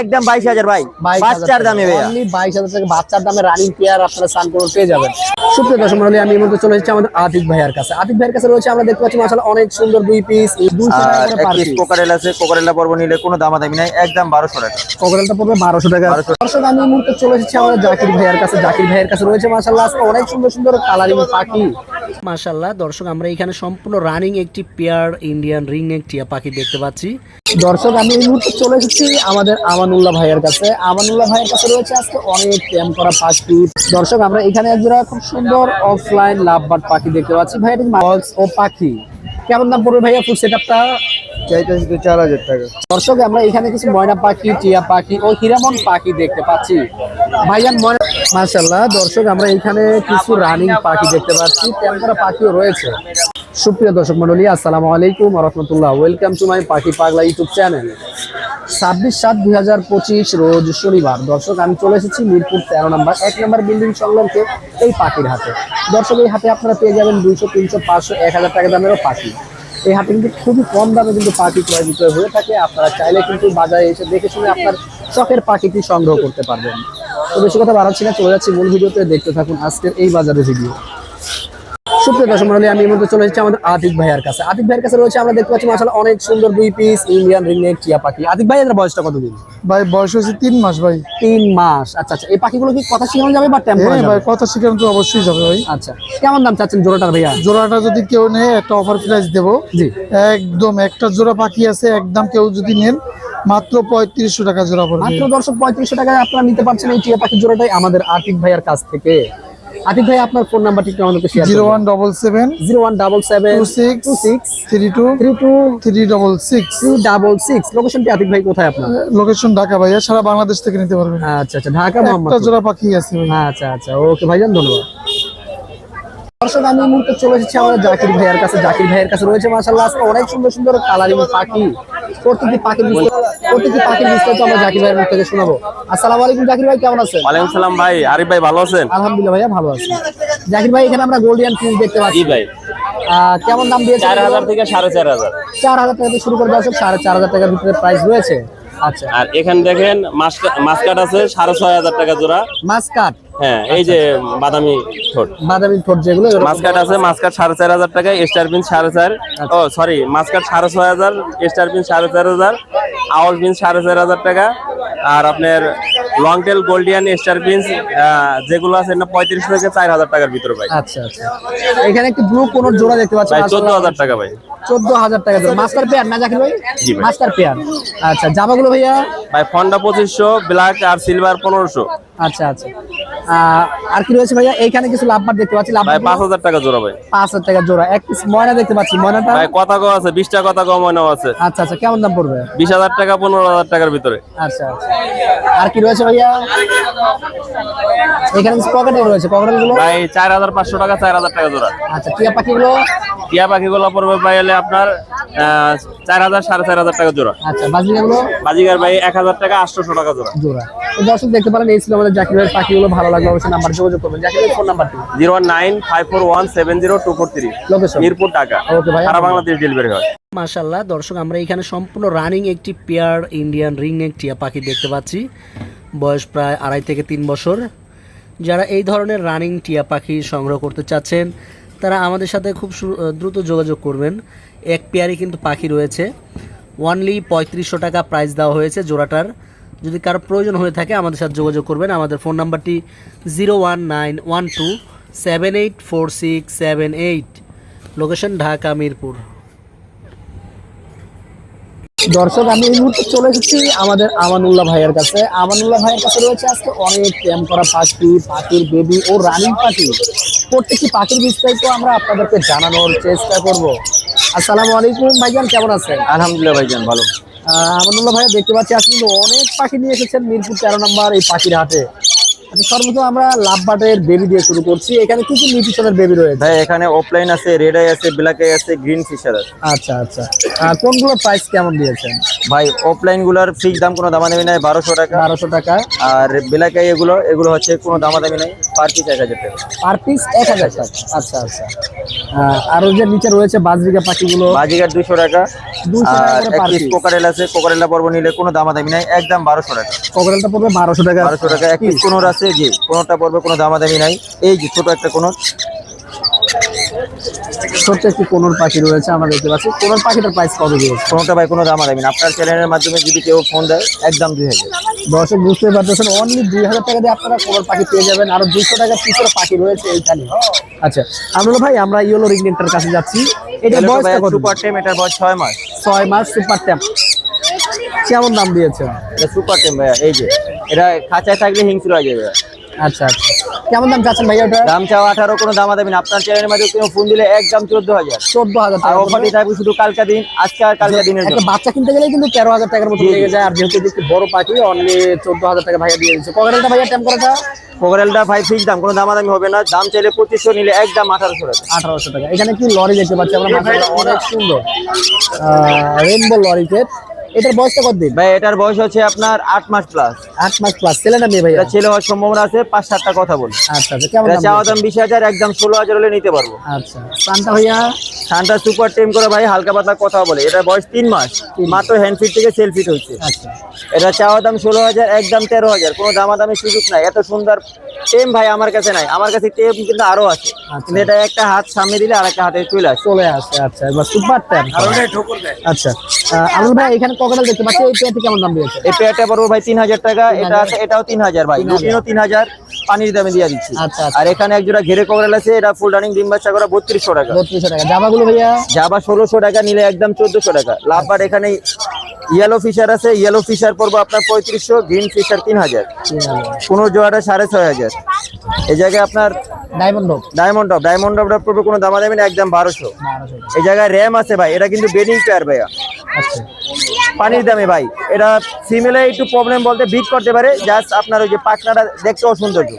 একদম বাইশ হাজার ভাই। বাচ্চার দামে বাইশ হাজার টাকা বাচ্চার দামে রানিং পেয়ার আপনারা সান করে পেয়ে যাবেন। সুপ্রিয় দর্শক মন্ডলী আমি এই মুহূর্তে চলে এসেছি আমাদের আতিক ভাইয়ার কাছে। আতিক ভাইয়ের কাছে রয়েছে আমরা দেখতে পাচ্ছি মাসাল অনেক সুন্দর দুই পিস। কোকারেল আছে কোকারেলা পর্ব নিলে কোনো দামাদামি নাই একদম বারোশো টাকা। কোকারেলটা পড়বে বারোশো টাকা। দর্শক আমি এই মুহূর্তে চলে এসেছি আমাদের জাকির ভাইয়ের কাছে। জাকির ভাইয়ের কাছে রয়েছে মাসাল্লাহ আজকে অনেক সুন্দর সুন্দর কালারিং পাখি। মাশাল্লাহ দর্শক আমরা এখানে সম্পূর্ণ রানিং একটি পেয়ার ইন্ডিয়ান রিং নেক টিয়া পাখি দেখতে পাচ্ছি। দর্শক আমি এই মুহূর্তে চলে এসেছি আমাদের আমানুল্লাহ ভাইয়ের কাছে। আমানুল্লাহ ভাইয়ের কাছে রয়েছে আজকে অনেক ট্যাম করা পাখি। দর্শক আমরা এখানে একজোড়া খুব সুন্দর অফলাইন লাভ বার্ড পাখি দেখতে পাচ্ছি। ভাই এটা ও পাখি। কেমন দাম পড়বে ভাইয়া ফুল সেট আপটা চাইতেছি তো চার হাজার টাকা। দর্শক আমরা এখানে কিছু ময়না পাখি টিয়া পাখি ও হিরামন পাখি দেখতে পাচ্ছি। ভাইয়ান ময়না মাশাল্লাহ দর্শক আমরা এখানে কিছু রানিং পাখি দেখতে পাচ্ছি। ক্যামেরা পাখিও রয়েছে। সুপ্রিয় দর্শক মন্ডলী আসসালামু আলাইকুম রহমতুল্লাহ। ওয়েলকাম টু মাই পাখি পাগলা ইউটিউব চ্যানেল ছাব্বিশ সাত দুই হাজার পঁচিশ রোজ শনিবার। দর্শক, আমি চলে এসেছি মিরপুর তেরো নম্বর, এক নম্বর বিল্ডিং সংলগ্নকে এই পাখির হাতে দর্শক, এই হাতে আপনারা পেয়ে যাবেন দুইশো, তিনশো, পাঁচশো, এক হাজার টাকা দামেরও পাখি। এই হাতে কিন্তু খুবই কম দামে কিন্তু পাখি ক্রয় বিক্রয় হয়ে থাকে। আপনারা চাইলে কিন্তু বাজারে এসে দেখে শুনে আপনার শখের পাখিটি সংগ্রহ করতে পারবেন। তো বেশি কথা বাড়াচ্ছি না, চলে যাচ্ছি মূল ভিডিওতে। দেখতে থাকুন আজকের এই বাজারের ভিডিও সুপ্রিয় দর্শক মন্ডলী আমি মুহূর্তে চলে এসেছি আমাদের আতিক ভাইয়ের কাছে। আতিক ভাইয়ের কাছে রয়েছে আমরা দেখতে পাচ্ছি মাসাল অনেক সুন্দর দুই পিস ইন্ডিয়ান রিংনেক টিয়া পাখি। আতিক ভাই এদের বয়সটা কতদিন? ভাই বয়স হচ্ছে তিন মাস ভাই। তিন মাস। আচ্ছা আচ্ছা এই পাখিগুলো কি কথা শিখানো যাবে বা টেম্পো হ্যাঁ ভাই কথা শিখানো তো অবশ্যই যাবে ভাই। আচ্ছা কেমন দাম চাচ্ছেন জোড়াটার ভাইয়া? জোড়াটা যদি কেউ নেয় একটা অফার প্রাইস দেবো। জি। একদম একটা জোড়া পাখি আছে একদম কেউ যদি নেন মাত্র পঁয়ত্রিশশো টাকা জোড়া পড়বে। মাত্র দর্শক পঁয়ত্রিশশো টাকায় আপনারা নিতে পারছেন এই টিয়া পাখির জোড়াটাই আমাদের আতিক ভাইয়ের কাছ থেকে। আতিক ভাই আপনার ফোন নাম্বারটি একটু আমাদেরকে share zero one double seven zero one double seven two six two six three two three two three double six. Double six. লোকেশনটি Atik ভাই কোথায় আপনার? লোকেশন ঢাকা ভাইয়া সারা বাংলাদেশ থেকে নিতে পারবেন। আচ্ছা আচ্ছা ঢাকা একটা মোহাম্মদ জোড়া পাখি আছে আচ্ছা আচ্ছা ওকে ভাইজান ধন্যবাদ। দর্শক আমি মুহূর্তে চলে এসেছি আমাদের জাকির ভাইয়ের কাছে। জাকির ভাইয়ের কাছে রয়েছে মাসাল্লাহ আজকে অনেক সুন্দর সুন্দর কালারিং পাখি। প্রতিটি পাখির বিস্তারিত প্রতিটি পাখির বিস্তারিত আমরা জাকির ভাইয়ের মুখ থেকে শোনাবো। আসসালামু আলাইকুম জাকির ভাই কেমন আছেন? ওয়ালাইকুম সালাম ভাই। আরিফ ভাই ভালো আছেন? আলহামদুলিল্লাহ ভাইয়া ভালো আছি। জাকির ভাই এখানে আমরা গোল্ডিয়ান ফিস দেখতে পাচ্ছি। ভাই। কেমন দাম দিয়েছে চার হাজার থেকে সাড়ে চার হাজার। চার হাজার টাকা থেকে শুরু করে দর্শক সাড়ে চার হাজার টাকার ভিতরে প্রাইস রয়েছে। আচ্ছা। আর এখানে দেখেন মাসকাট আছে সাড়ে ছয় হাজার টাকা জোড়া। মাসকাট। হ্যাঁ এই যে বাদামি ঠোঁট। বাদামি ঠোঁট যেগুলো মাসকাট আছে মাসকাট সাড়ে চার হাজার টাকা স্টার পিন সাড়ে চার। ও সরি মাসকাট সাড়ে ছয় হাজার স্টার পিন সাড়ে চার হাজার আউল সাড়ে চার হাজার টাকা। আর আপনার long tail golden star pin যেগুলো আছে না পঁয়ত্রিশ থেকে চার হাজার টাকার ভিতরে ভাই। আচ্ছা আচ্ছা। এখানে একটি ব্লু কোন জোড়া দেখতে পাচ্ছি চোদ্দ হাজার টাকা ভাই। চোদ্দ হাজার টাকা মাস্টার পেয়ার না জাকির ভাই? মাস্টার পেয়ার আচ্ছা জামাগুলো ভাইয়া? ভাই ফন্ডা পঁচিশশো ব্ল্যাক আর সিলভার পনেরোশো। আচ্ছা আচ্ছা। আর কি রয়েছে ভাইয়া? এইখানে কিছু লাভবার দেখতে পাচ্ছি। লাভ ভাই পাঁচ হাজার টাকা জোড়া ভাই। পাঁচ হাজার টাকা জোড়া। এক পিস ময়না দেখতে পাচ্ছি। ময়নাটা? ভাই কথা কম আছে বিশটা কথা কম মনেও আছে। আচ্ছা আচ্ছা কেমন দাম পড়বে? বিশ হাজার টাকা পনেরো হাজার টাকার ভিতরে। আচ্ছা আচ্ছা। আর কি রয়েছে ভাইয়া? এখানে কিছু পকেটে রয়েছে পকেটেলগুলো ভাই চার হাজার পাঁচশো টাকা চার হাজার টাকা জোড়া। আচ্ছা টিয়া পাখিগুলো? টিয়া পাখিগুলো পড়বে ভাই হলে আপনার চার হাজার সাড়ে চার হাজার টাকা জোড়া। আচ্ছা বাজিগার ভাই এক হাজার টাকা আটশোশো টাকা জোড়া। জোড়া। দর্শক দেখতে পারেন এই ছিল আমাদের জাকির ভাইয়ের পাখিগুলো। ভালো লাগল অবশ্যই নাম্বার যোগাযোগ করবেন। জাকির ভাই ফোন নাম্বারটি zero nine five four one seven zero two four three. Location Mirpur টাকা ওকে ভাই। সারা বাংলাদেশ ডেলিভারি হয়। মাশাল্লাহ দর্শক আমরা এখানে সম্পূর্ণ রানিং একটি পেয়ার ইন্ডিয়ান রিং নেক টিয়া পাখি দেখতে পাচ্ছি। বয়স প্রায় আড়াই থেকে তিন বছর। যারা এই ধরনের রানিং টিয়া পাখি সংগ্রহ করতে চাচ্ছেন তারা আমাদের সাথে খুব সু- দ্রুত যোগাযোগ করবেন। এক পেয়ারই কিন্তু পাখি রয়েছে। ওয়ানলি পঁয়ত্রিশশো টাকা প্রাইস দেওয়া হয়েছে জোড়াটার। যদি কারও প্রয়োজন হয়ে থাকে আমাদের সাথে যোগাযোগ করবেন আমাদের ফোন নাম্বারটি zero one nine one two seven eight four six seven eight. Location Dhaka Mirpur. দর্শক আমি এই মুহূর্তে চলে এসেছি আমাদের আমানুল্লাহ ভাইয়ের কাছে। আমানুল্লাহ ভাইয়ের কাছে রয়েছে আজকে অনেক ট্যাম করা পাখি পাখির বেবি ও রানিং পাখি। প্রত্যেকটি পাখির বিস্তারিত আমরা আপনাদেরকে জানানোর চেষ্টা করব। আসসালামু আলাইকুম ভাইজান কেমন আছেন? আলহামদুলিল্লাহ ভাইজান ভালো। আমানুল্লাহ ভাইয়া দেখতে পাচ্ছি আপনি অনেক পাখি নিয়ে এসেছেন মিরপুর তেরো নম্বর এই পাখির হাটে। সর্বপ্রথম আমরা লাভ বাটের বেবি দিয়ে শুরু করছি। এখানে কি কি নিউট্রিশনের বেবি রয়েছে? ভাই এখানে অফলাইন আছে রেড আই আছে ব্ল্যাক আই আছে গ্রিন ফিশার আছে। আচ্ছা আচ্ছা। আহ, কোনগুলোর প্রাইস কেমন দিয়েছেন? ভাই অফলাইনগুলার ফিক্স দাম কোনো দামাদামি নাই বারোশো টাকা। বারোশো টাকা। আর ব্ল্যাক আই এগুলো এগুলো হচ্ছে কোনো দামাদামি নাই পার পিস এক হাজার টাকা। পার পিস এক হাজার টাকা। আচ্ছা আচ্ছা। আর যে নিচে রয়েছে বাজরিকা পাখিগুলো। বাজিগার দুশো টাকা। 200 টাকা আর এক পিস। কোকারেল আছে কোকারেলা পর্ব নিলে কোনো দামাদামি নাই একদম বারোশো টাকা। ককরেলটা পড়বে বারোশো টাকা। বারোশো টাকা এক পিস কোনোর আছে জি কোনোটা পড়বে কোনো দামাদামি নাই। এই যে ছোট একটা কোনো ছোট্ট একটি কোনোর পাখি রয়েছে আমরা দেখতে পাচ্ছি। কোনোর পাখিটার প্রাইস কত দিয়েছে কোনোটা ভাই কোনো দামাদামি না। আপনার চ্যানেলের মাধ্যমে যদি কেউ ফোন দেয় একদম দুই হাজার। দর্শক বুঝতে পারতেছেন অনলি দুই হাজার টাকা দিয়ে আপনারা কোনোর পাখি পেয়ে যাবেন। আরও দুইশো টাকা পিসের পাখি রয়েছে এইখানে আচ্ছা আমরা ভাই আমরা ইয়েলো রিগনেন্টার কাছে যাচ্ছি। এটা বয়সটা কত? সুপার টেম এটার বয়স ছয় মাস। ছয় মাস সুপার ট্যাপ কেমন দাম দিয়েছে? এটা সুপার টেম ভাইয়া এই যে। এটা খাঁচায় থাকলে হিংস্র হয়ে যাবে। আচ্ছা আচ্ছা। কেমন দাম চাচ্ছেন ভাই ওটা দাম চাও আঠারো কোনো দাম দেবেন আপনার চ্যানেলের মাধ্যমে কেউ ফোন দিলে একদম চোদ্দ হাজার। চোদ্দ হাজার আর অফারটি থাকবে শুধু কালকা দিন আজকে আর কালকা দিনের একটা বাচ্চা কিনতে গেলে কিন্তু তেরো হাজার টাকার মতো। লেগে যায়। আর যেহেতু একটি বড় পাখি অনলি চোদ্দ হাজার টাকা ভাইয়া দিয়ে দিচ্ছে কগারেলটা ভাইয়া টেম করাটা? কোকারেলটা ভাই ফিক্স দাম কোনো দামাদামি হবে না। দাম চাইলে পঁচিশশো নিলে একদম আঠারোশো টাকা। আঠারোশো টাকা। এখানে কি লরি দেখতে পাচ্ছি আমরা? অনেক সুন্দর। রেনবো লরি সেট এটার বয়সটা কত দিন? ভাই এটার বয়স হচ্ছে আপনার আট মাস প্লাস আট মাস প্লাস ছেলে না মেয়ে ভাইয়া? এটা ছেলে হওয়ার সম্ভাবনা আছে পাঁচ সাতটা কথা বলি। আচ্ছা আচ্ছা কেমন দাম চাওয়া দাম বিশ হাজার একদম ষোলো হাজার হলে নিতে পারব। আচ্ছা সানটা ভাইয়া? সানটা সুপার টেম করে ভাই হালকা পাতলা কথা বলে। এটা বয়স তিন মাস। মাত্র হ্যান্ড ফিট থেকে সেল ফিট হচ্ছে। আচ্ছা। এটা চাওয়া দাম ষোলো হাজার একদম তেরো হাজার। কোনো দামাদামি সুযোগ নাই। এত সুন্দর টেম ভাই আমার কাছে নাই। আমার কাছে টেম কিন্তু আরও আছে। কিন্তু এটা একটা হাত সামনে দিলে আর একটা হাতে চলে আসে। চলে আসে আচ্ছা। এবার সুপার ট্যাপ আচ্ছা। আলুল ভাই এখানে ককটেল দেখতে পাচ্ছি এই পেয়ারটি কেমন দাম দিয়েছে? এই পেয়ারটা পড়ব ভাই তিন হাজার টাকা। এটা আছে এটাও তিন হাজার ভাই। তিন হাজার। পানির দামে দিয়ে দিচ্ছি। আচ্ছা, আচ্ছা। আর এখানে এক জোড়া ঘেরে কবরাল আছে। এটা ফুল রানিং ডিম বাচ্চা করা বত্রিশশো টাকা। বত্রিশশো টাকা। জামাগুলো ভাইয়া? জাবা ষোলোশো টাকা নিলে একদম চোদ্দশো টাকা। লাভবার এখানে ইয়েলো ফিশার আছে ইয়েলো ফিশার পড়ব আপনার পঁয়ত্রিশশো গ্রিন ফিশার তিন হাজার কোনো জোয়াটা সাড়ে ছয় হাজার এই জায়গায় আপনার ডায়মন্ড ডায়মন্ড ডায়মন্ড অফ পড়বে কোনো দামা দামি না একদম বারোশো। বারোশো। এই জায়গায় র্যাম আছে ভাই এটা কিন্তু বেডিং পেয়ার ভাইয়া। আচ্ছা। পানির দামে ভাই। এটা ফিমেলে একটু প্রবলেম বলতে বিট করতে পারে। জাস্ট আপনার ওই যে পাখনাটা দেখতেও সৌন্দর্য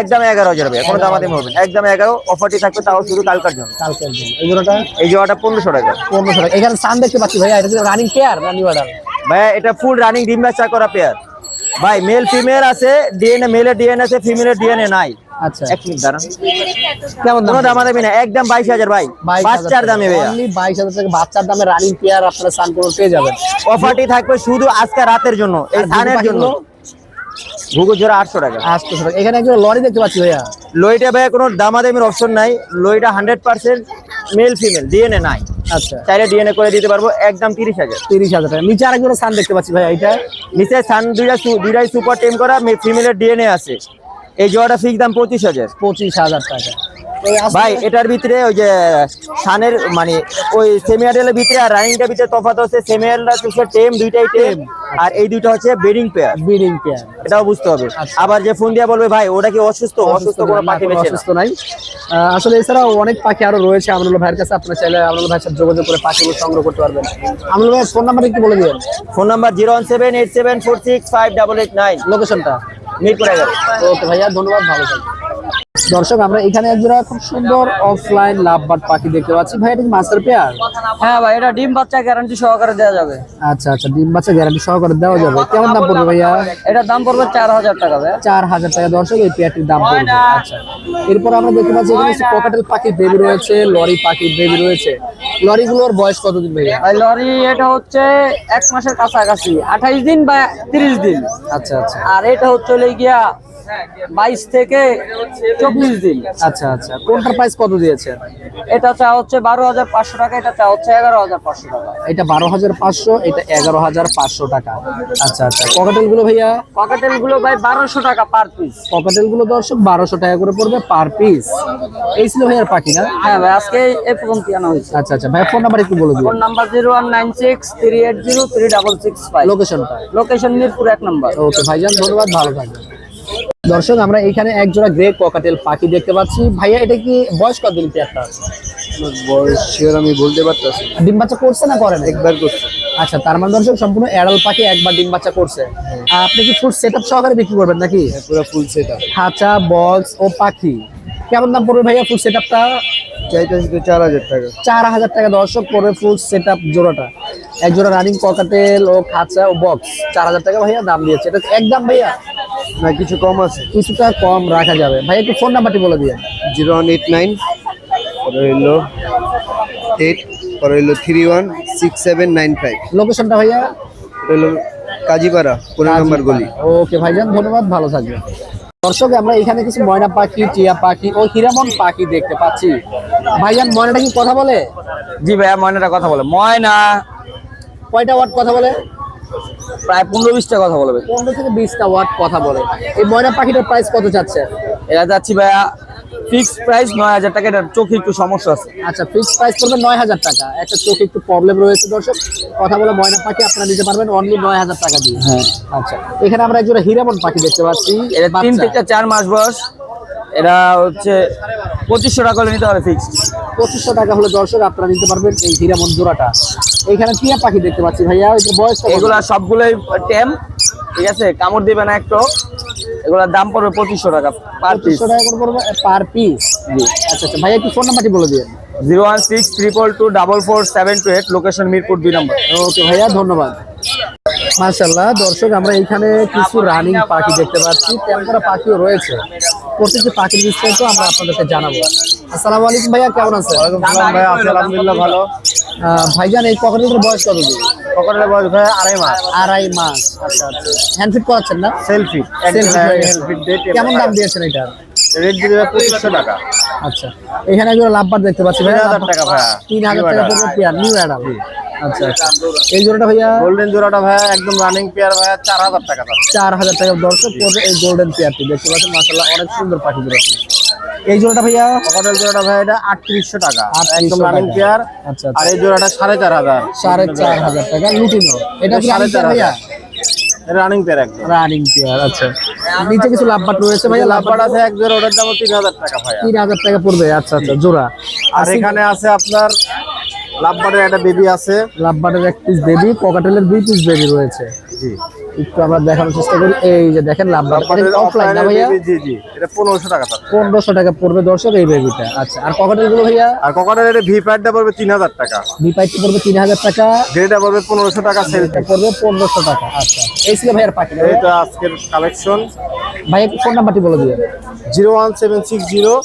একদম এগারো হাজার ভাই কোনো দামাদামি হবে একদম এগারো অফারটি থাকবে তাও শুধু কালকার জন্য। কালকের এগুলোটা এই জোড়াটা? পনেরোশো টাকা। পনেরোশো টাকা। এখানে সান দেখতে পাচ্ছি ভাইয়া এটা রানিং পেয়ার রানি অর্ডার ভাইয়া এটা ফুল রানিং ডিম বাচ্চা করা পেয়ার ভাই মেল ফিমেল আছে ডিএনএ মেলের ডিএনএ আছে ফিমেলের ডিএনএ নাই। আচ্ছা। এক মিনিট দাঁড়ান। কেমন দাম? কোনো দামাদামি না একদম বাইশ হাজার ভাই। বাচ্চার দামে ভাইয়া। অনলি বাইশ হাজার টাকা। বাচ্চার দামে রানিং পেয়ার আপনারা সান করে পেয়ে যাবেন। অফারটি থাকবে শুধু আজকে রাতের জন্য এই ধানের জন্য। ঘুঘু জোড়া আটশো টাকা। আটশো টাকা। এখানে একজন লরি দেখতে পাচ্ছি ভাইয়া। ভাইয়া কোনো দামাদামির অপশন নাই। লইটা hundred percent male female DNA নাই। আচ্ছা। চাইলে ডিএনএ করে দিতে পারব একদম তিরিশ হাজার। তিরিশ হাজার টাকা। নিচে আরেকজন সান দেখতে পাচ্ছি ভাইয়া এটা নিচে সান দুইটা দুইটাই সুপার টেম করা ফিমেলের ডিএনএ আছে। এই জোড়াটা ফিক্স দাম পঁচিশ হাজার। পঁচিশ হাজার টাকা। ভাই এটার ভিতরে ওই যে সানের মানে ওই সেমিয়ারের ভিতরে আর রানিংটার ভিতরে তফাত হচ্ছে সেমিয়ারটা হচ্ছে টেম দুইটাই টেম। আর এই দুইটা হচ্ছে বেডিং পেয়ার ব্রিডিং পেয়ার এটাও বুঝতে হবে। আচ্ছা। আবার যে ফোন দিয়ে বলবে ভাই ওটা কি অসুস্থ? অসুস্থ কোনো পাখি অসুস্থ নাই। আসলে এছাড়াও অনেক পাখি আরও রয়েছে। আমরুল ভাইয়ের কাছে আপনার চাইলে আমরুল ভাইয়ের সাথে যোগাযোগ করে পাখিগুলো সংগ্রহ করতে পারবেন। আমরুল ভাইয়ের ফোন নাম্বার একটু বলে দিবেন। Phone number zero one seven eight seven four six five double eight nine লোকেশনটা মিরপুর এগারো ওকে ভাইয়া ধন্যবাদ ভালো থাকবেন। দর্শক আমরা এখানে একজোড়া খুব সুন্দর অফলাইন লাভ বার্ড পাখি দেখতে পাচ্ছি। ভাই এটা কি মাস্টার পেয়ার হ্যাঁ ভাই এটা ডিম বাচ্চা গ্যারান্টি সহকারে দেওয়া যাবে। আচ্ছা আচ্ছা ডিম বাচ্চা গ্যারান্টি সহকারে দেওয়া যাবে। কেমন দাম পড়বে ভাইয়া? এটা দাম পড়বে চার হাজার টাকা ভাই। চার হাজার টাকা দর্শক এই পেয়ারটির দাম পড়বে। আচ্ছা এরপর আমরা দেখতে পাচ্ছি এখানে ককাটেল পাখির বেবি রয়েছে লরি পাখির বেবি রয়েছে। লরিগুলোর বয়স কতদিন ভাইয়া? ভাই লরি এটা হচ্ছে এক মাসের কাছাকাছি আঠাইশ দিন বা তিরিশ দিন। আচ্ছা আচ্ছা। আর এটা হচ্ছে গিয়া বাইশ থেকে চব্বিশ দিন। আচ্ছা আচ্ছা। কোনটার প্রাইস কত দিয়েছে? এটা চা হচ্ছে বারো হাজার পাঁচশো টাকা এটা চা হচ্ছে এগারো হাজার পাঁচশো টাকা। এটা বারো হাজার পাঁচশো এটা এগারো হাজার পাঁচশো টাকা। আচ্ছা আচ্ছা। ককাটেলগুলো ভাইয়া? ককাটেলগুলো ভাই বারোশো টাকা পার পিস ককাটেলগুলো দর্শক বারোশো টাকা করে পড়বে পার পিস এই ছিল ভাইয়ার পাখি না হ্যাঁ ভাই আজকে এই পর্যন্ত আনা হয়েছে। আচ্ছা আচ্ছা। ভাই ফোন নাম্বার একটু বলে দিন phone number zero one nine six three eight zero three double six five লোকেশনটা লোকেশন মিরপুর এক নম্বর। ওকে ভাইজান ধন্যবাদ ভালো থাকবেন। দর্শক আমরা এখানে এক জোড়া গ্রে ককাটেল পাখি দেখতে পাচ্ছি। ভাইয়া এটা কি বয়স কত দিন পেয়ারটা আপনার বয়স শিওর আমি বলতে পারতেছি ডিম বাচ্চা করছে না একবার করছে। আচ্ছা তার মানে দর্শক সম্পূর্ণ পাখি একবার ডিম বাচ্চা করছে। আর আপনি কি ফুড সেট আপ সহকারে বিক্রি করবেন নাকি? পুরো ফুল সেট আপ খাঁচা বক্স ও পাখি। কেমন দাম পড়বে ভাইয়া ফুড সেট আপটা চাইতেছি তো চার হাজার টাকা। চার হাজার টাকা দর্শক পড়বে ফুল সেট আপ জোড়াটা। এক জোড়া রানিং ককাটেল ও খাঁচা ও বক্স চার হাজার টাকা ভাইয়া দাম দিয়েছে। এটা একদম ভাইয়া? না কিছু কম আছে? কিছুটা কম রাখা যাবে। ভাই একটু ফোন নাম্বারটি বলে দিয়ে জিরো ওয়ান এইট নাইন পরে হইল এইট পরে হইল three one six seven nine five. লোকেশনটা ভাইয়া? হইল কাজীপাড়া পনেরো নম্বর গলি। ওকে ভাইজান ধন্যবাদ ভালো থাকবেন। দর্শক আমরা এখানে কিছু ময়না পাখি টিয়া পাখি ও হিরামন পাখি দেখতে পাচ্ছি। ভাইজান ময়নাটা কি কথা বলে? জি ভাইয়া ময়নাটা কথা বলে। ময়না! কয়টা ওয়ার্ড কথা বলে? প্রায় পনেরো বিশটা কথা বলবে। পনেরো থেকে বিশটা ওয়ার্ড কথা বলে। এই ময়না পাখিটার প্রাইস কত চাচ্ছে এটা যাচ্ছি ভাইয়া ফিক্স প্রাইস নয় হাজার টাকা এটার চোখে একটু সমস্যা আছে। আচ্ছা ফিক্স প্রাইস পড়বে নয় হাজার টাকা। একটা চোখে একটু প্রবলেম রয়েছে দর্শক। কথা বলে ময়না পাখি আপনারা নিতে পারবেন অনলি নয় হাজার টাকা দিয়ে। হ্যাঁ। আচ্ছা এখানে আমরা একজোড়া হিরামন পাখি দেখতে পাচ্ছি। এটা তিন। থেকে চার মাস বয়স। এরা হচ্ছে পঁচিশশো টাকা হলে নিতে পারে ফিক্স পঁচিশশো টাকা হলে দর্শক আপনারা নিতে পারবেন এই হিরামন জোড়াটা এইখানে টিয়া পাখি দেখতে পাচ্ছি ভাইয়া ওই বয়স এগুলা সবগুলোই ট্যাম ঠিক আছে? কামড় দিবে না একটু। এগুলার দাম পড়বে পঁচিশশো টাকা পার পিস টাকা করে পড়বে পার পিস জি। আচ্ছা আচ্ছা ভাইয়া একটু ফোন নাম্বারটি বলে দিয়ে zero one six triple two double four seven two eight location Mirpur দুই নম্বর। ওকে ভাইয়া ধন্যবাদ। মাশাল্লাহ দর্শক আমরা এখানে কিছু রানিং পাখি দেখতে পাচ্ছি। তেমন পাখিও রয়েছে। প্রত্যেকটি পাখির বিস্তারিত আমরা আপনাদেরকে জানাব। আসসালামু আলাইকুম ভাইয়া কেমন আছেন? ভাই আছে আলহামদুলিল্লাহ ভালো। ভাইজান এই পকেটের বয়স কত দিন? পকেটের বয়স ভাই আড়াই মাস। আড়াই মাস। আচ্ছা আচ্ছা। হ্যান্ডফিট করাচ্ছেন না? সেলফি। কেমন দাম দিয়েছেন এটার রেট দিবে পঁচিশশো টাকা। আচ্ছা। এখানে একজন লাভবার দেখতে পাচ্ছি ভাইয়া। 3000 টাকা ভাইয়া। তিন হাজার টাকা নিউ অ্যাডাল আচ্ছা আচ্ছা। এই জোড়াটা ভাইয়া? গোল্ডেন জোড়াটা ভাই একদম রানিং পেয়ার ভাই চার হাজার টাকা দাম চার হাজার টাকা দর্শক পড়বে এই গোল্ডেন পেয়ারটি দেখতে পাচ্ছেন মাসাল্লাহ অনেক সুন্দর পাখি জোড়াটি এই জোড়াটা ভাইয়া? পকেটের জোড়াটা ভাই এটা আটত্রিশশো টাকা। একদম রানিং পেয়ার আচ্ছা আর আচ্ছা এই জোড়াটা সাড়ে চার হাজার। সাড়ে চার হাজার টাকা লুটিনো এটা সাড়ে চার ভাইয়া রানিং পেয়ার একদম। রানিং পেয়ার আচ্ছা। নিচে কিছু লাভবাট রয়েছে ভাইয়া লাভবাট আছে এক জোড়া ওটার দাম তিন হাজার টাকা তিন হাজার টাকা পড়বে আচ্ছা আচ্ছা জোড়া। আর এখানে আছে আপনার লাভবারের একটা বেবি আছে। লাভবারের এক পিস বেবি পকেটেলের দুই পিস বেবি রয়েছে। জি। একটু আমরা দেখানোর চেষ্টা করি। এই যে দেখেন লাভবার্ডের অফলাইন না ভাইয়া? জি জি এটা 1500 টাকা স্যার 1500 টাকা পড়বে দর্শক এই বেবিটা আচ্ছা আর পকেটেলগুলো ভাইয়া? আর পকেটেলের ভি প্যাডটা পড়বে 3000 টাকা। ভি প্যাডটা পড়বে 3000 টাকা। যেটা পড়বে 1500 টাকা সেলটা পড়বে 1500 টাকা। আচ্ছা এই ছিল ভাইয়ার পাখি এটা আজকের কালেকশন ভাই ফোন নাম্বারটি বলে দিবেন 01760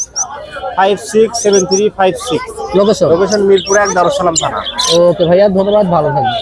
five six seven three five six location location Mirpur এক দারুসালাম থানা। ওকে ভাইয়া ধন্যবাদ ভালো থাকবেন।